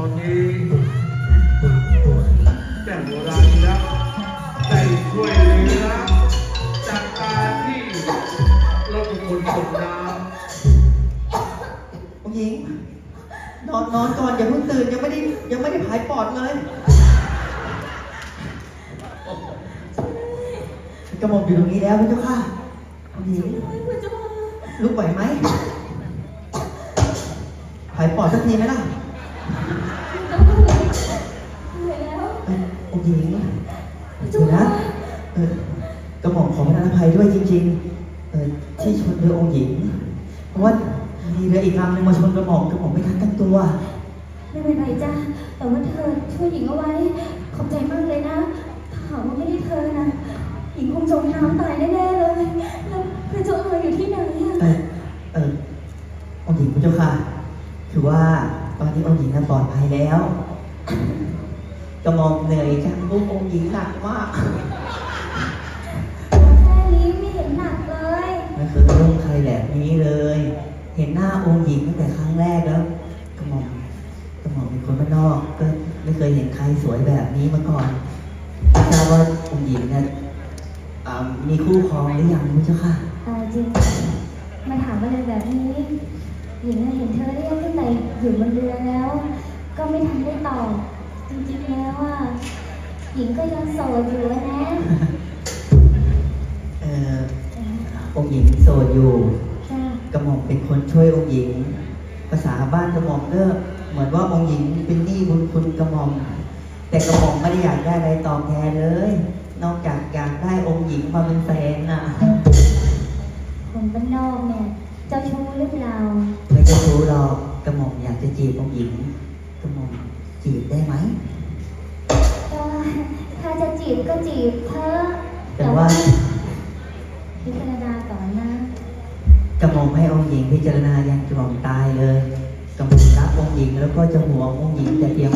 อนนี้แต่โบราณแล้วได้ช่วยเหลือจากการที่เราเป็นคนตกน้ำองค์หญิงนอนนอนก่อนอย่าเพิ่งตื่นยังไม่ได้ยังไม่ได้ผายปอดเลยกระหม่อมอยู่ตรงนี้แล้วพระเจ้าค่ะองค์หญิงคุณเจ้าค่ะลุกไหวไหมผายปอดสักทีไหมล่ะ เอ้ยองค์หญิงคุณเดี๋เจ้ายวนะค่ะเออกระหม่อมขอประทานอภัยด้วยจริงๆเออที่ชนเรือองค์หญิง เพราะว่ามีเรืออีกลำหนึงมาชนกระหม่อมกระหม่อมไม่ทันตั้งตัว ไม่เป็นไรจ้าแต่ว่าเธอช่วยหญิงเอาไว้ ขอบใจมากเลยนะ ถ้าหากว่าไม่ได้เธอนะ หญิงคงจมน้ำตายแน่ๆเลย แล้วพระเจ้าเอ๋ยอยู่ที่ไหนอะเออเออองค์หญิงพระเจ้าค่ะ คือว่าตอนนี้องค์หญิงน่ะปลอดภัยแล้ว กระหม่อมเหนื่อยจังลูกองค์หญิงหนักมากแค่นี้ไม่เห็นหนักเลยไม่เคยรุ่งใครแบบนี้เลย เห็นหน้าองค์หญิงตั้งแต่ครั้งแรกแล้วกระหม่อมกระหม่อมเป็นคนบ้านนอกก็ไม่เคยเห็นใครสวยแบบนี้มาก่อนไม่ทราบว่าองค์หญิงเนี่ยอ่ามีคู่ครองหรือยังพระเจ้าค่ะ เออจริงมาถามอะไรแบบนี้ หญิงน่ะเห็นเธอเรียกตั้งแต่อยู่บนเรือแล้ว ก็ไม่ทันได้ตอบ จริงๆแล้วว่าหญิงก็ยังโสดอยู่อะนะ เอ่อองค์หญิงโสดอยู่จ้ากระหม่อมเป็นคนช่วยองค์หญิง ภาษาบ้านกระหม่อมก็เหมือนว่าองค์หญิงเป็นหนี้บุญคุณกระหม่อม แต่กระหม่อมไม่ได้อยากได้อะไรตอบแทนเลย นอกจากอยากได้องค์หญิงมาเป็นแฟนน่ะคนบ้านนอกเนี่ย เจ้าชู้หรือเปล่าไม่จะรู้หรอกกระหม่อมอยากจะจีบองค์หญิงกระหม่อม จีบได้ไหมก็ถ้าจะจีบก็จีบเธอะแต่ว่าพิจารณาก่อนนะกระหม่อมให้องค์หญิงพิจารณายันกระหม่อมตายเลยกระหม่อมรักองค์หญิงแล้วก็จะห่วงองค์หญิงแต่เพียง